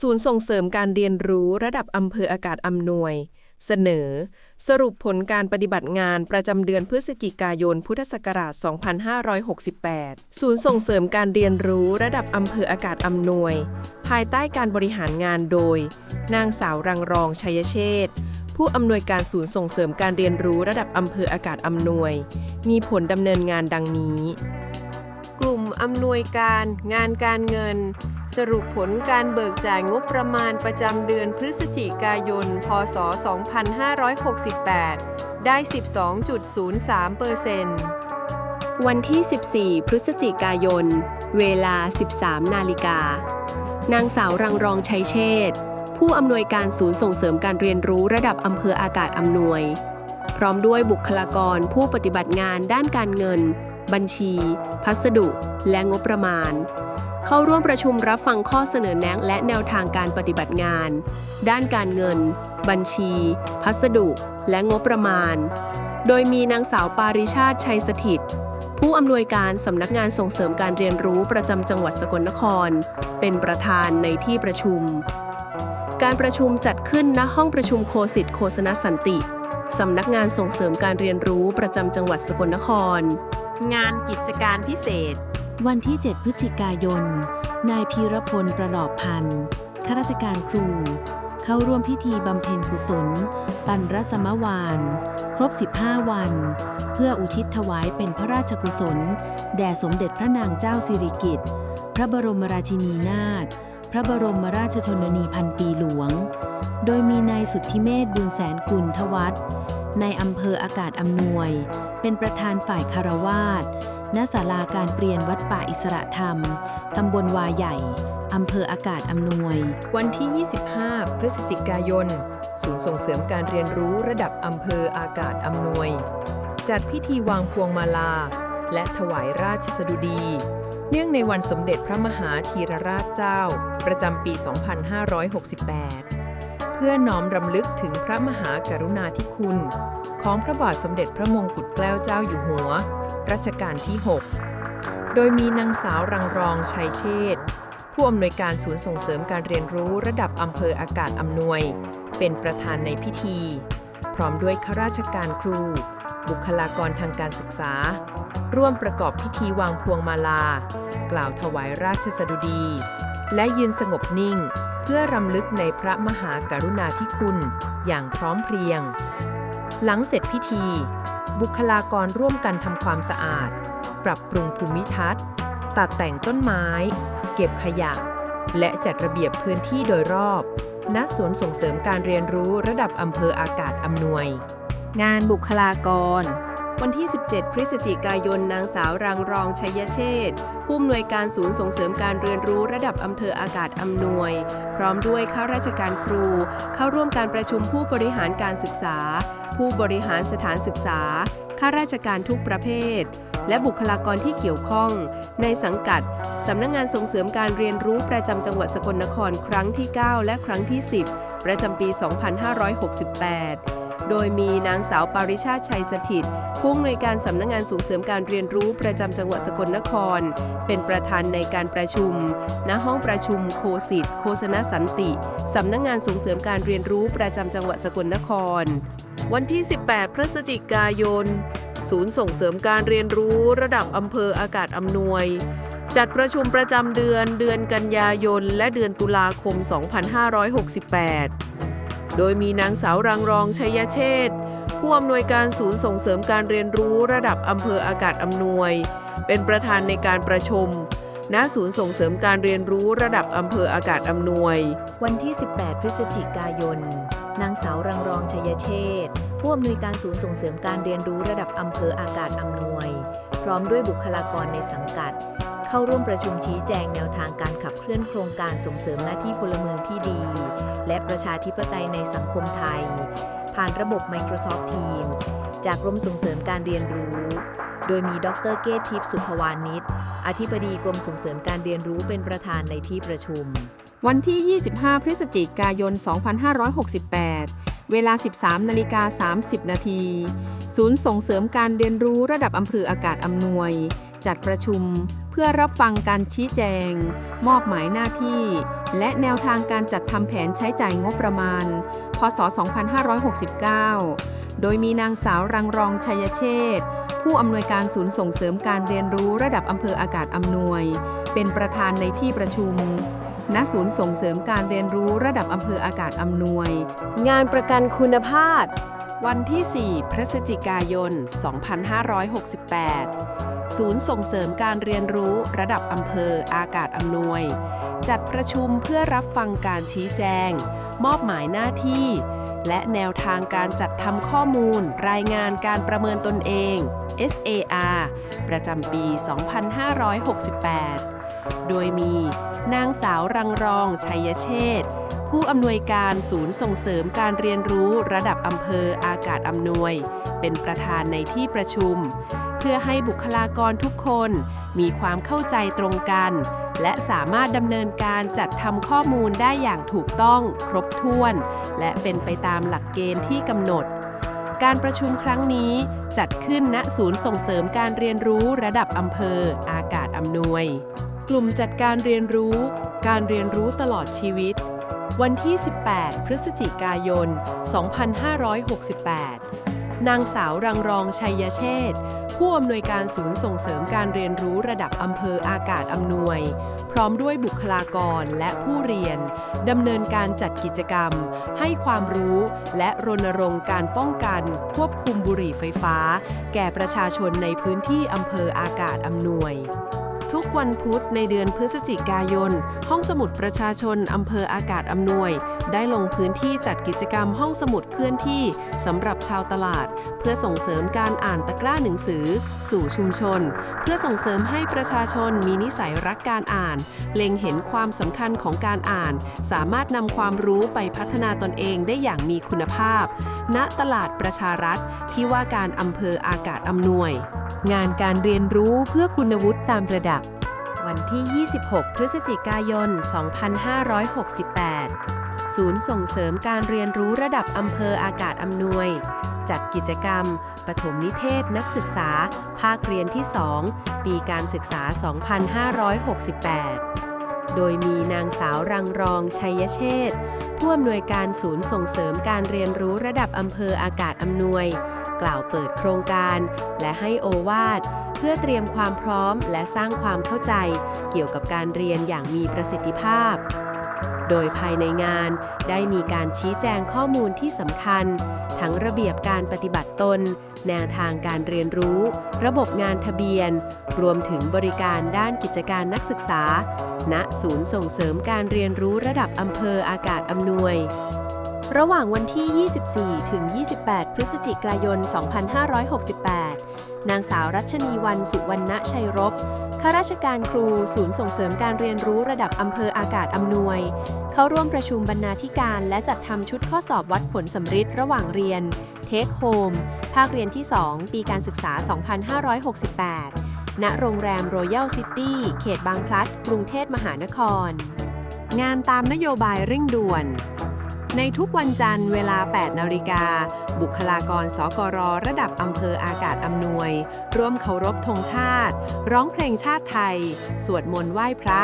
ศูนย์ส่งเสริมการเรียนรู้ระดับอำเภออากาศอำนวย เสนอ สรุปผลการปฏิบัติงานประจำเดือนพฤศจิกายน พุทธศักราช 2568 ศูนย์ส่งเสริมการเรียนรู้ระดับอำเภออากาศอำนวย ภายใต้การบริหารงานโดย นางสาวรังรองชัยเชษผู้อำนวยการศูนย์ส่งเสริมการเรียนรู้ระดับอำเภออากาศอำนวย มีผลดำเนินงานดังนี้ กลุ่มอำนวยการ งานการเงิน สรุปผลการเบิกจ่ายงบประมาณประจำเดือนพฤศจิกายน พศ 2568 ได้ 12.03เปอร์เซ็นต์วันที่ 14 พฤศจิกายน เวลา 13 นาฬิกา นางสาวรังรองชัยเชษฐ์ผู้อำนวยการศูนย์ส่งเสริมการเรียนรู้ระดับอำเภออากาศอำนวย พร้อมด้วยบุคลากรผู้ปฏิบัติงานด้านการเงิน บัญชี พัสดุ และงบประมาณ เข้าร่วมประชุมรับฟังข้อเสนอแนะและแนวทางการปฏิบัติงาน ด้านการเงิน บัญชี พัสดุ และงบประมาณ โดยมีนางสาวปาริชาติชัยสถิต ผู้อำนวยการสำนักงานส่งเสริมการเรียนรู้ประจำจังหวัดสกลนคร เป็นประธานในที่ประชุม การประชุมจัดขึ้นณห้องประชุมโคสิทธิ์โฆษณสันติสำนักงานส่งเสริมการเรียนรู้ประจำจังหวัดสกลนคร งานกิจการพิเศษ วันที่ 7 พฤศจิกายน นายพีรพลประหลอบพันธ์ข้าราชการครู เข้าร่วมพิธีบำเพ็ญกุศล ปันรสมวาน ครบ 15 วัน เพื่ออุทิศถวายเป็นพระราชกุศล แด่สมเด็จพระนางเจ้าสิริกิติ์พระบรมราชินีนาถพระบรมราชชนนีพันปีหลวง โดยมีนายสุทธิเมธบุญแสนกุลทวัฒนในอำเภออากาศอำนวย เป็นประธานฝ่ายคารวาส ณศาลาการเปลี่ยนวัดป่าอิสระธรรม ตำบลวาใหญ่ อำเภออากาศอำนวย วันที่ 25 พฤศจิกายน ศูนย์ส่งเสริมการเรียนรู้ระดับอำเภออากาศอำนวย จัดพิธีวางพวงมาลา และถวายราชสดุดี เนื่องในวันสมเด็จพระมหาธีรราชเจ้า ประจำปี 2568 เพื่อน้อมรำลึกถึงพระมหากรุณาธิคุณ ของพระบาทสมเด็จพระมงกุฎเกล้าเจ้าอยู่หัว รัชกาลที่ 6 โดยมีนางสาวรังรองชัยเชษฐ์ผู้อำนวยการศูนย์ส่งเสริมการเรียนรู้ระดับอำเภออากาศอำนวย เป็นประธานในพิธี พร้อมด้วยข้าราชการครู บุคลากรทางการศึกษา ร่วมประกอบพิธีวางพวงมาลา กล่าวถวายราชสดุดี และยืนสงบนิ่ง เพื่อรำลึกในพระมหากรุณาธิคุณ อย่างพร้อมเพรียง หลังเสร็จพิธี บุคลากรร่วมกันทำความสะอาด ปรับปรุงภูมิทัศน์ ตัดแต่งต้นไม้ เก็บขยะ และจัดระเบียบพื้นที่โดยรอบณสวนส่งเสริมการเรียนรู้ระดับอำเภออากาศอำนวย งานบุคลากร วันที่ 17 พฤศจิกายน นางสาวรังรองชัยเชษฐ์ผู้อำนวยการศูนย์ส่งเสริมการเรียนรู้ระดับอำเภออากาศอำนวย พร้อมด้วยข้าราชการครู เข้าร่วมการประชุมผู้บริหารการศึกษา ผู้บริหารสถานศึกษา ข้าราชการทุกประเภท และบุคลากรที่เกี่ยวข้อง ในสังกัด สำนักงงานส่งเสริมการเรียนรู้ประจำจังหวัดสกลนครครั้งที่ 9 และครั้งที่ 10 ประจำปี 2568 โดยมีนางสาวปาริชาติชัยสถิตผู้อำนวยการสำนักงงานส่งเสริมการเรียนรู้ประจำจังหวัดสกลนคร เป็นประธานในการประชุม ณ ห้องประชุมโคสิทธิ์โฆษณสันติสำนักงงานส่งเสริมการเรียนรู้ประจำจังหวัดสกลนคร วันที่ 18 พฤศจิกายน ศูนย์ส่งเสริมการเรียนรู้ระดับอำเภออากาศอำนวย จัดประชุมประจำเดือนเดือนกันยายน และเดือนตุลาคม 2568 โดยมีนางสาวรังรองชัยเชษฐ์ผู้อำนวยการศูนย์ส่งเสริมการเรียนรู้ระดับอำเภออากาศอำนวย เป็นประธานในการประชุมณศูนย์ส่งเสริมการเรียนรู้ระดับอำเภออากาศอำนวย วันที่ 18 พฤศจิกายน นางสาวรังรองชัยเชษฐ์ผู้อำนวยการศูนย์ส่งเสริมการเรียนรู้ระดับอำเภออากาศอำนวย พร้อมด้วยบุคลากรในสังกัด เข้าร่วมประชุมชี้แจงแนวทางการขับเคลื่อนโครงการส่งเสริมหน้าที่พลเมืองที่ดี และประชาธิปไตยในสังคมไทย ผ่านระบบ Microsoft Teams จากกรมส่งเสริมการเรียนรู้ โดยมีดรเกตทิพย์สุภวานิชอธิบดีกรมส่งเสริมการเรียนรู้เป็นประธานในที่ประชุม วันที่ 25 พฤศจิกายน 2568 เวลา 13นาฬิกา30 นาทีศูนย์ส่งเสริมการเรียนรู้ระดับอำเภออากาศอำนวย จัดประชุม พื่อพื่อรับฟังการชี้แจง มอบหมายหน้าที่ และแนวทางการจัดทำแผนใช้จ่ายงบประมาณ พศ 2569 โดยมีนางสาวรังรองชัยเชษผู้อำนวยการศูนย์ส่งเสริมการเรียนรู้ระดับอำเภออากาศอำนวย เป็นประธานในที่ประชุมณศูนย์ส่งเสริมการเรียนรู้ระดับอำเภออากาศอำนวย งานประกันคุณภาพ วันที่ 4 พฤศจิกายน 2568 ศูนย์ส่งเสริมการเรียนรู้ระดับอำเภออากาศอำนวย จัดประชุมเพื่อรับฟังการชี้แจง มอบหมายหน้าที่ และแนวทางการจัดทำข้อมูล รายงานการประเมินตนเอง SAR ประจำปี 2568 โดยมี นางสาวรังรอง ชัยเชษผู้อำนวยการศูนย์ส่งเสริมการเรียนรู้ระดับอำเภออากาศอำนวย เป็นประธานในที่ประชุม เพื่อให้บุคลากรทุกคนมีความเข้าใจตรงกัน และสามารถดำเนินการจัดทำข้อมูลได้อย่างถูกต้อง ครบถ้วน และเป็นไปตามหลักเกณฑ์ที่กำหนด การประชุมครั้งนี้จัดขึ้นณศูนย์ส่งเสริมการเรียนรู้ระดับอำเภอ อากาศอำนวย กลุ่มจัดการเรียนรู้ การเรียนรู้ตลอดชีวิต วันที่ 18 พฤศจิกายน 2568 นางสาวรังรองชัยเชษฐ์ผู้อำนวยการศูนย์ส่งเสริมการเรียนรู้ระดับอำเภออากาศอำนวย พร้อมด้วยบุคลากรและผู้เรียนดำเนินการจัดกิจกรรม ให้ความรู้และรณรงค์การป้องกัน ควบคุมบุหรี่ไฟฟ้า แก่ประชาชนในพื้นที่อำเภออากาศอำนวย ทุกวันพุธในเดือนพฤศจิกายน ห้องสมุดประชาชนอำเภออากาศอำนวย ได้ลงพื้นที่จัดกิจกรรมห้องสมุดเคลื่อนที่สำหรับชาวตลาด เพื่อส่งเสริมการอ่านตะกร้าหนังสือ สู่ชุมชน เพื่อส่งเสริมให้ประชาชนมีนิสัยรักการอ่าน เล็งเห็นความสำคัญของการอ่าน สามารถนำความรู้ไปพัฒนาตนเองได้อย่างมีคุณภาพ ณตลาดประชารัฐที่ว่าการอำเภออากาศอำนวย งานการเรียนรู้เพื่อคุณวุฒิตามระดับ วันที่ 26 พฤศจิกายน 2568 ศูนย์ส่งเสริมการเรียนรู้ระดับอำเภออากาศอำนวย จัดกิจกรรม ปฐมนิเทศนักศึกษา ภาคเรียนที่ 2 ปีการศึกษา 2568โดยมีนางสาวรังรองชัยเชษผู้อำนวยการศูนย์ส่งเสริมการเรียนรู้ระดับอำเภออากาศอำนวย กล่าวเปิดโครงการ และให้โอวาทเพื่อเตรียมความพร้อมและสร้างความเข้าใจ เกี่ยวกับการเรียนอย่างมีประสิทธิภาพ โดยภายในงานได้มีการชี้แจงข้อมูลที่สำคัญ ทั้งระเบียบการปฏิบัติตน แนวทางการเรียนรู้ ระบบงานทะเบียน รวมถึงบริการด้านกิจการนักศึกษา ณ ศูนย์ส่งเสริมการเรียนรู้ระดับอำเภออากาศอำนวย ระหว่างวันที่ 24 ถึง 28 พฤศจิกายน 2568 นางสาวรัชนีวันสุวรรณชัยรบ ข้าราชการครู ศูนย์ส่งเสริมการเรียนรู้ระดับอำเภออากาศอำนวย เข้าร่วมประชุมบรรณาธิการและจัดทำชุดข้อสอบวัดผลสำริดระหว่างเรียน Take Home ภาคเรียนที่ 2 ปีการศึกษา 2568 ณ โรงแรม Royal City เขตบางพลัด กรุงเทพมหานคร งานตามนโยบายเร่งด่วน ในทุกวันจันทร์เวลา 8 นาฬิกา บุคลากรสกรระดับอำเภออากาศอำนวย ร่วมเคารพธงชาติ ร้องเพลงชาติไทย สวดมนต์ไหว้พระ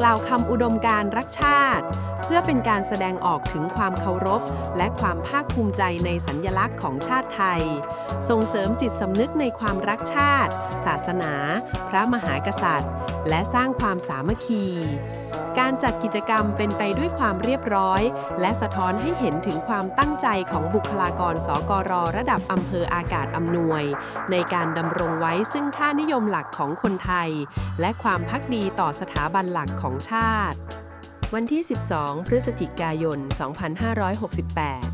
กล่าวคำอุดมการรักชาติ เพื่อเป็นการแสดงออกถึงความเคารพ และความภาคภูมิใจในสัญญลักษณ์ของชาติไทย ส่งเสริมจิตสำนึกในความรักชาติ ศาสนา พระมหากษัตริย์ และสร้างความสามัคคี การจัดกิจกรรมเป็นไปด้วยความเรียบร้อย และสะท้อนให้เห็นถึงความตั้งใจของบุคลากรสกรระดับอำเภออากาศอำนวย ในการดำรงไว้ซึ่งค่านิยมหลักของคนไทย และความพักดีต่อสถาบันหลักของชาติ วันที่ 12 พฤศจิกายน 2568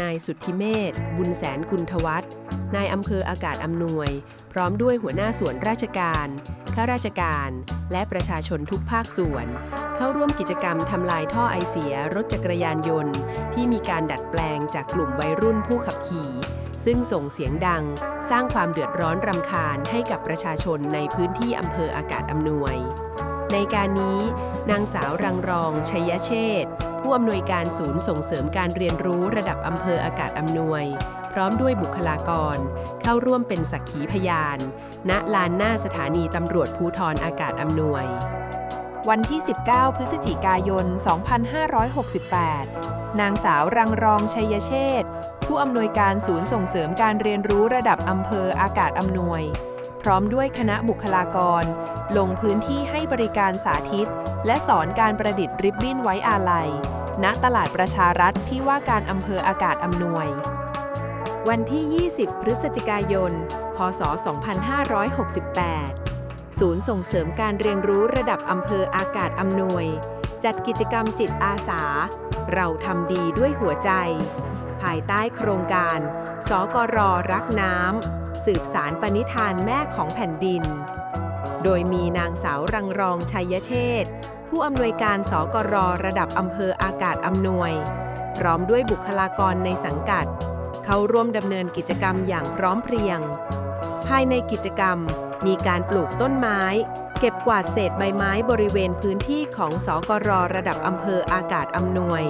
นายสุทธิเมธบุญแสนกุลทวัฒน์นายอำเภออากาศอำนวย พร้อมด้วยหัวหน้าส่วนราชการข้าราชการ และประชาชนทุกภาคส่วน เข้าร่วมกิจกรรมทำลายท่อไอเสียรถจักรยานยนต์ ที่มีการดัดแปลงจากกลุ่มวัยรุ่นผู้ขับขี่ ซึ่งส่งเสียงดัง สร้างความเดือดร้อนรำคาญให้กับประชาชนในพื้นที่อำเภออากาศอำนวยในการนี้ นางสาวรังรองชัยเชษฐ์ ผู้อำนวยการศูนย์ส่งเสริมการเรียนรู้ระดับอำเภออากาศอำนวย พร้อมด้วยบุคลากร เข้าร่วมเป็นสักขีพยาน ณลานหน้าสถานีตำรวจภูทรอากาศอำนวย วันที่ 19 พฤศจิกายน 2568 นางสาวรังรองชัยเชษฐ์ผู้อำนวยการศูนย์ส่งเสริมการเรียนรู้ระดับอำเภออากาศอำนวย พร้อมด้วยคณะบุคลากร ลงพื้นที่ให้บริการสาธิต และสอนการประดิษฐ์ริบบิ้นไว้อาลัย ณตลาดประชารัฐที่ว่าการอำเภออากาศอำนวย วันที่ 20 พฤศจิกายน พศ 2568 ศูนย์ส่งเสริมการเรียนรู้ระดับอำเภออากาศอำนวย จัดกิจกรรมจิตอาสา เราทำดีด้วยหัวใจ ภายใต้โครงการ สกรรักน้ำ สืบสารปณิธานแม่ของแผ่นดิน โดยมีนางสาวรังรองชัยเชษฐ์ ผู้อำนวยการสกรระดับอำเภออากาศอำนวย พร้อมด้วยบุคลากรในสังกัด เข้าร่วมดำเนินกิจกรรมอย่างพร้อมเพรียง ภายในกิจกรรมมีการปลูกต้นไม้ เก็บกวาดเศษใบไม้บริเวณพื้นที่ของสกรระดับอำเภออากาศอำนวย